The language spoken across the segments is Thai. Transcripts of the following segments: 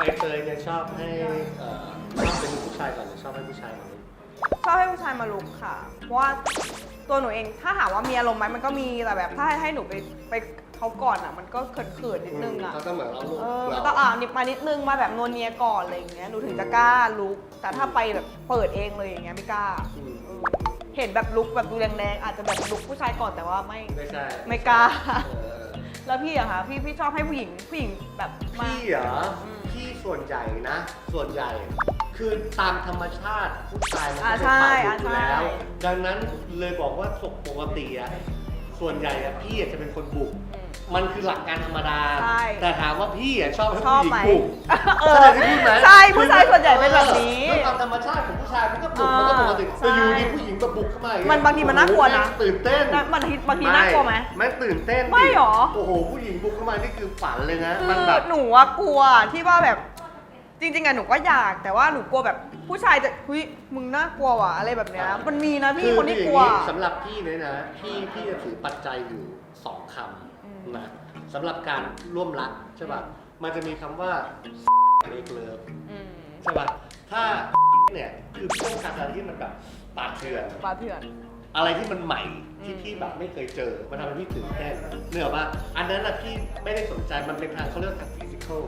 ใบเตยเนี่ยชอบให้เอ่อชอบเป็นผู้ชายก่อนหรือชอบให้ผู้ชายก่อน ชอบให้ผู้ชายมาลุกค่ะ เพราะว่าตัวหนูเองถ้าถามว่ามีอารมณ์ไหมมันก็มีแต่แบบถ้าให้ให้หนูไปไปเขาก่อนอะ มันก็เขินเขินๆนิดนึงอะเขาต้องเหมือนเราลูกเออเรามันต้องอ่านิดมานิดนึงมาแบบนวลเนียก่อนอะไรอย่างเงี้ยหนูถึงจะกล้าลุก แต่ถ้าไปแบบเปิดเองเลยอย่างเงี้ยไม่กล้าอืม เออเห็นแบบลุกแบบดูแรงๆอาจจะแบบลุกผู้ชายก่อนแต่ว่าไม่ไม่ใช่ไม่กล้า เออ แล้วพี่อะคะพี่พี่ชอบให้ผู้หญิงผู้หญิงแบบมา พี่เหรออืมพี่ส่วนใหญ่นะ ส่วนใหญ่ คือตามธรรมชาติผู้ชายมันอ่าก็ใช่เป็นฝ่ายบุกอยู่อ่าใช่ แล้ว ดังนั้นเลยบอกว่าปกติอะส่วนใหญ่อะพี่อะจะเป็นคนบุก อืม มันคือหลักการธรรมดา ใช่ แต่ถามว่าพี่อะชอบให้ชอบผู้หญิไหมงบุก เอเข้าอใจที่พูดไหมใช่ผู้ชายส่วนใหญ่เป็นแบบนี้เออด้วยความธรรมชาติของผู้ ชายมันก็บุกอ่ามันก็ปกติใช่แต่อยู่ดีผู้หญิงมาบุกเข้ามาอย่เยมันบางทีมันน่ากลัวนะโอ้โหตื่นเต้นแล้วมันบางทีน่ากลัวไหม ไม่ตื่นเต้นดิไม่หรอ โอ้โห ผู้หญิงบุกเข้ามานี่คือฝันเลยนะ คืมันอแบบ หนูอะกลัวที่ว่าแบบจริงๆอะหนูก็อยากแต่ว่าหนูกลัวแบบผู้ชายจะเฮ้ยมึงน่ากลัวว่ะอะไรแบบเนี้ยมันมีนะพี่อคนที่อกลัวย่างนี้สำหรับพี่เนี่ยนะพี่พี่จะถือปัจจัยอยู่สองคอืมำนะสำหรับการร่วมรักใช่ป่ะมันจะมีคำว่า make love อืม ใช่ป่ะถ้าเนี่ย คือพี่ต้องการอะไรที่มันแบบปาดเถื่อน ปลาเถื่อน อะไรที่มันใหม่ที่อืมพี่แบบไม่เคยเจอ มันทำให้พี่ตื่นเต้นเนื่องว่าอันนั้นนะพี่ไม่ได้สนใจมันเป็นทางเขาเรียกว่าทางฟิสิกอล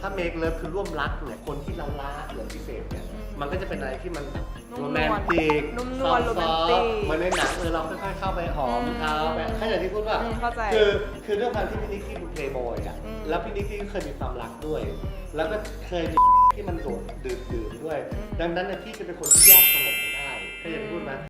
ถ้าเมคเลิฟคือร่วมรักเนี่ยคนที่เรารักหรือพิเศษเนี่ยมันก็จะเป็นอะไรที่มันนุ่โรมแมนนวลติกนุ่มนซวอลฟโรแมนต์ติกเหมือนในหนังเออเราค่อยๆเข้าไปหอมเขาอืมแบบเข้าใจที่พูดว่าอืมเข้าใจคือคือด้วยความที่พี่นิกกี้เป็นเพลย์บอยอะอืมแล้วพี่นิกกี้ก็เคยมีความรักด้วยแล้วก็เคยมีที่มันโดดดื่มๆด้วย อืม ดังนั้นเนี่ยพี่จะเป็นคนที่แยกสงบได้เข้าใจที่พูดไหม